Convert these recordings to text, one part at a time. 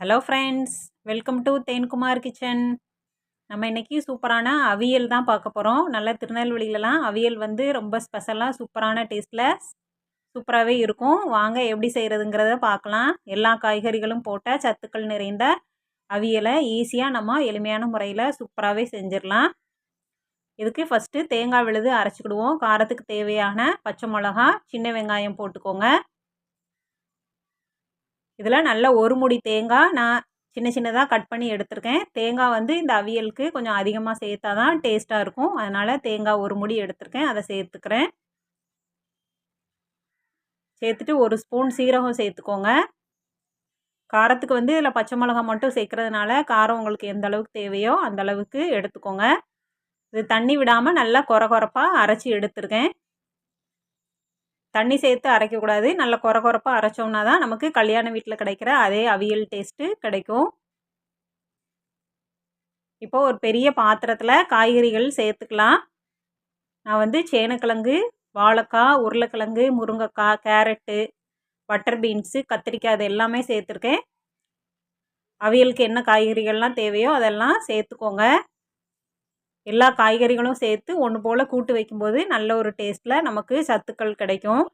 Hello friends welcome to Thenkumar kitchen நம்ம இன்றைக்கி சூப்பரான அவியல் தான் பார்க்க போகிறோம் நல்ல திருநெல்வேலியிலலாம் அவியல் வந்து ரொம்ப ஸ்பெஷலாக சூப்பரான டேஸ்ட்டில் சூப்பராகவே இருக்கும். வாங்க எப்படி செய்கிறதுங்கிறத பார்க்கலாம். எல்லா காய்கறிகளும் போட்ட சத்துக்கள் நிறைந்த அவியலை ஈஸியாக நம்ம எளிமையான முறையில் சூப்பராகவே செஞ்சிடலாம். இதுக்கு ஃபஸ்ட்டு தேங்காய் விழுது அரைச்சிக்கிடுவோம். காரத்துக்கு தேவையான பச்சை மிளகா சின்ன வெங்காயம் போட்டுக்கோங்க. இதில் நல்ல ஒரு முடி தேங்காய் நான் சின்ன சின்னதாக கட் பண்ணி எடுத்திருக்கேன். தேங்காய் வந்து இந்த அவியலுக்கு கொஞ்சம் அதிகமாக சேர்த்தா தான் டேஸ்ட்டாக இருக்கும். அதனால் தேங்காய் ஒரு முடி எடுத்திருக்கேன். அதை சேர்த்துக்கிறேன். சேர்த்துட்டு ஒரு ஸ்பூன் சீரகம் சேர்த்துக்கோங்க. காரத்துக்கு வந்து இதில் பச்சை மிளகா மட்டும் சேர்க்குறதுனால காரம் உங்களுக்கு எந்த அளவுக்கு தேவையோ அந்த அளவுக்கு எடுத்துக்கோங்க. இது தண்ணி விடாமல் நல்லா குற குறப்பாக அரைச்சி எடுத்துருக்கேன். தண்ணி சேர்த்து அரைக்கக்கூடாது. நல்லா குற குறப்பாக அரைச்சோம்னா தான் நமக்கு கல்யாண வீட்டில் கிடைக்கிற அதே அவியல் டேஸ்ட்டு கிடைக்கும். இப்போ ஒரு பெரிய பாத்திரத்தில் காய்கறிகள் சேர்த்துக்கலாம். நான் வந்து சேனக்கிழங்கு வாழைக்காய் உருளைக்கிழங்கு முருங்கைக்காய் கேரட்டு பட்டர் பீன்ஸு கத்திரிக்காய் அது எல்லாமே சேர்த்துருக்கேன். அவியலுக்கு என்ன காய்கறிகள்லாம் தேவையோ அதெல்லாம் சேர்த்துக்கோங்க. எல்லா காய்கறிகளும் சேர்த்து ஒன்று போல் கூட்டு வைக்கும்போது நல்ல ஒரு டேஸ்ட்டில் நமக்கு சத்துக்கள் கிடைக்கும்.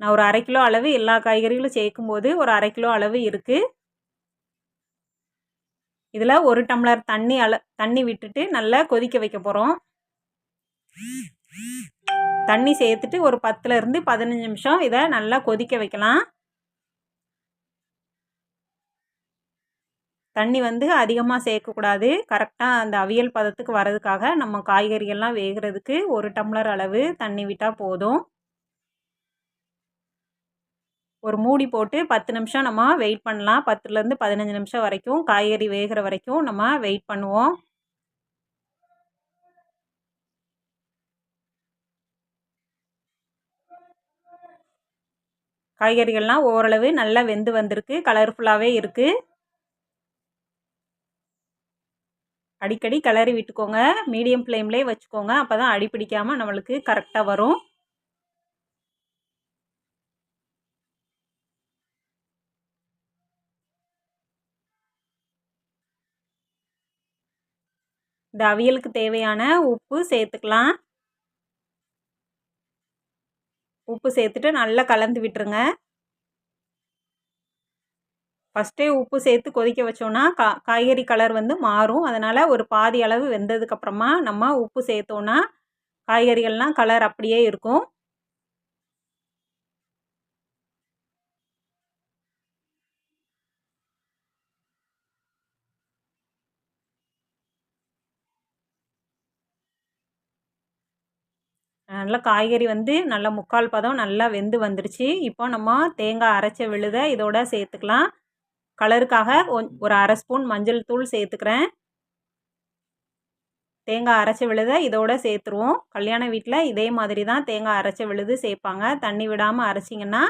நான் ஒரு அரை கிலோ அளவு எல்லா காய்கறிகளும் சேர்க்கும்போது ஒரு அரை கிலோ அளவு இருக்குது இதில் ஒரு டம்ளர் தண்ணி அள தண்ணி விட்டுட்டு நல்லா கொதிக்க வைக்க போகிறோம் தண்ணி சேர்த்துட்டு ஒரு பத்துலேருந்து பதினஞ்சு நிமிஷம் இதை நல்லா கொதிக்க வைக்கலாம். தண்ணி வந்து அதிகமாக சேர்க்கக்கூடாது. கரெக்டாக அந்த அவியல் பதத்துக்கு வரதுக்காக நம்ம காய்கறிகள்லாம் வேகிறதுக்கு ஒரு டம்ளர் அளவு தண்ணி விட்டால் போதும். ஒரு மூடி போட்டு பத்து நிமிஷம் நம்ம வெயிட் பண்ணலாம். பத்துலேருந்து பதினஞ்சு நிமிஷம் வரைக்கும் காய்கறி வேகிற வரைக்கும் நம்ம வெயிட் பண்ணுவோம். காய்கறிகள்லாம் ஓரளவு நல்லா வெந்து வந்திருக்கு. கலர்ஃபுல்லாகவே இருக்குது அடிக்கடி கிளறி விட்டுக்கோங்க. மீடியம் ஃப்ளேம்லேயே வச்சுக்கோங்க. அப்போ தான் அடி பிடிக்காமல் நம்மளுக்கு கரெக்டாக வரும். இந்த அவியலுக்கு தேவையான உப்பு சேர்த்துக்கலாம். உப்பு சேர்த்துட்டு நல்லா கலந்து விட்டுருங்க. ஃபஸ்ட்டே உப்பு சேர்த்து கொதிக்க வச்சோன்னா கா காய்கறி கலர் வந்து மாறும். அதனால் ஒரு பாதி அளவு வெந்ததுக்கப்புறமா நம்ம உப்பு சேர்த்தோன்னா காய்கறிகள்லாம் கலர் அப்படியே இருக்கும். நல்லா காய்கறி வந்து நல்லா முக்கால் பதம் நல்லா வெந்து வந்துருச்சு. இப்போ நம்ம தேங்காய் அரைச்ச விழுத இதோட சேர்த்துக்கலாம். கலருக்காக ஒரு அரை ஸ்பூன் மஞ்சள் தூள் சேர்த்துக்கிறேன். தேங்காய் அரைச்ச விழுத இதோட சேர்த்துருவோம். கல்யாண வீட்டில் இதே மாதிரி தான் தேங்காய் அரைச்ச விழுது சேர்ப்பாங்க. தண்ணி விடாமல் அரைச்சிங்கன்னா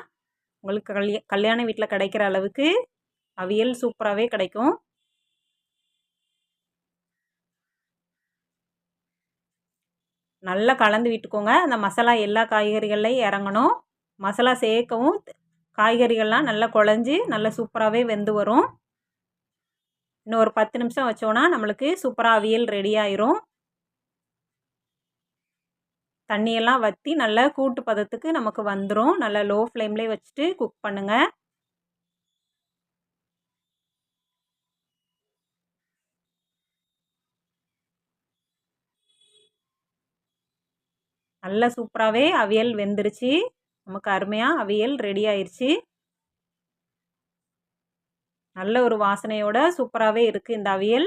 உங்களுக்கு கல்ய கல்யாண வீட்டில் கிடைக்கிற அளவுக்கு அவியல் சூப்பராகவே கிடைக்கும். நல்லா கலந்து விட்டுக்கோங்க. அந்த மசாலா எல்லா காய்கறிகள்லையும் இறங்கணும். மசாலா சேர்க்கவும் காய்கறிகள்லாம் நல்லா குழஞ்சி நல்லா சூப்பராகவே வெந்து வரும். இன்னும் ஒரு பத்து நிமிஷம் வச்சோன்னா நம்மளுக்கு சூப்பராக அவியல் ரெடி ஆயிரும். தண்ணியெல்லாம் வற்றி நல்லா கூட்டு பதத்துக்கு நமக்கு வந்துடும் நல்லா லோ ஃப்ளேம்லேயே வச்சுட்டு குக் பண்ணுங்கள் நல்லா சூப்பராகவே அவியல் வெந்துருச்சு. நமக்கு அருமையாக அவியல் ரெடி ஆயிடுச்சு நல்ல ஒரு வாசனையோட சூப்பராகவே இருக்குது இந்த அவியல்.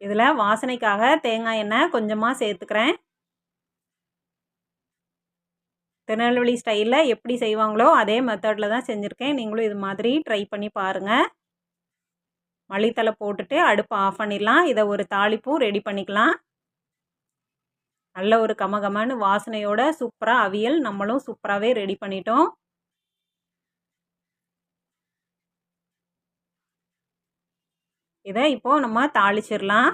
இதில் வாசனைக்காக தேங்காய் எண்ணெய் கொஞ்சமாக சேர்த்துக்கிறேன். திருநெல்வேலி ஸ்டைலில் எப்படி செய்வாங்களோ அதே மெத்தடில் தான் செஞ்சுருக்கேன். நீங்களும் இது மாதிரி ட்ரை பண்ணி பாருங்கள் மளித்தலை போட்டுட்டு அடுப்பை ஆஃப் பண்ணிடலாம். இதை ஒரு தாளிப்பும் ரெடி பண்ணிக்கலாம். நல்ல ஒரு கமகமன்னு வாசனையோட சூப்பராக அவியல் நம்மளும் சூப்பராகவே ரெடி பண்ணிட்டோம். இதை இப்போது நம்ம தாளிச்சிடலாம்.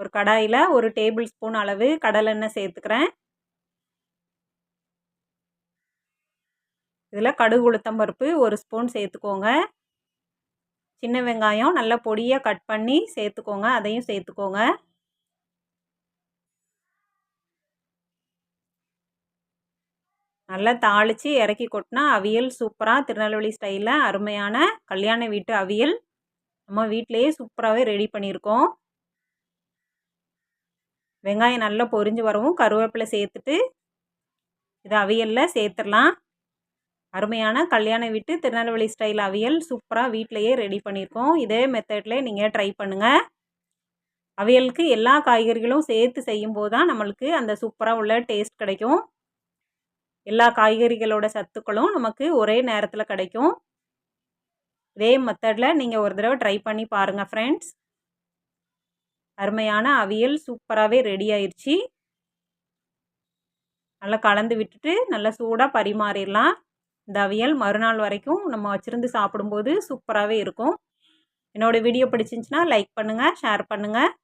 ஒரு கடாயில் ஒரு டேபிள் ஸ்பூன் அளவு கடலெண்ணெய் சேர்த்துக்கிறேன். இதில் கடுகு உளுத்தம்பருப்பு ஒரு ஸ்பூன் சேர்த்துக்கோங்க. சின்ன வெங்காயம் நல்லா பொடியாக கட் பண்ணி சேர்த்துக்கோங்க அதையும் சேர்த்துக்கோங்க. நல்லா தாளித்து இறக்கி கொட்டினா அவியல் சூப்பராக திருநெல்வேலி ஸ்டைலில் அருமையான கல்யாண வீட்டு அவியல். நம்ம வீட்டிலையே சூப்பராகவே ரெடி பண்ணியிருக்கோம். வெங்காயம் நல்லா பொரிஞ்சு வரவும் கருவேப்பிலை சேர்த்துட்டு இது அவியலில் சேர்த்துடலாம். அருமையான கல்யாண வீட்டு திருநெல்வேலி ஸ்டைல் அவியல் சூப்பராக வீட்டிலையே ரெடி பண்ணியிருக்கோம். இதே மெத்தட்லேயே நீங்கள் ட்ரை பண்ணுங்கள் அவியலுக்கு எல்லா காய்கறிகளும் சேர்த்து செய்யும்போது தான் நம்மளுக்கு அந்த சூப்பராக உள்ள டேஸ்ட் கிடைக்கும். எல்லா காய்கறிகளோட சத்துக்களும் நமக்கு ஒரே நேரத்தில் கிடைக்கும். இதே மெத்தடில் நீங்கள் ஒரு தடவை ட்ரை பண்ணி பாருங்கள் ஃப்ரெண்ட்ஸ் அருமையான அவியல் சூப்பராகவே ரெடி ஆயிடுச்சு நல்லா கலந்து விட்டுட்டு நல்லா சூடாக பரிமாறிடலாம். இந்த அவியல் மறுநாள் வரைக்கும் நம்ம வச்சுருந்து சாப்பிடும்போது சூப்பராகவே இருக்கும். என்னோடய வீடியோ பிடிச்சிருந்துச்சின்னா லைக் பண்ணுங்கள் ஷேர் பண்ணுங்கள்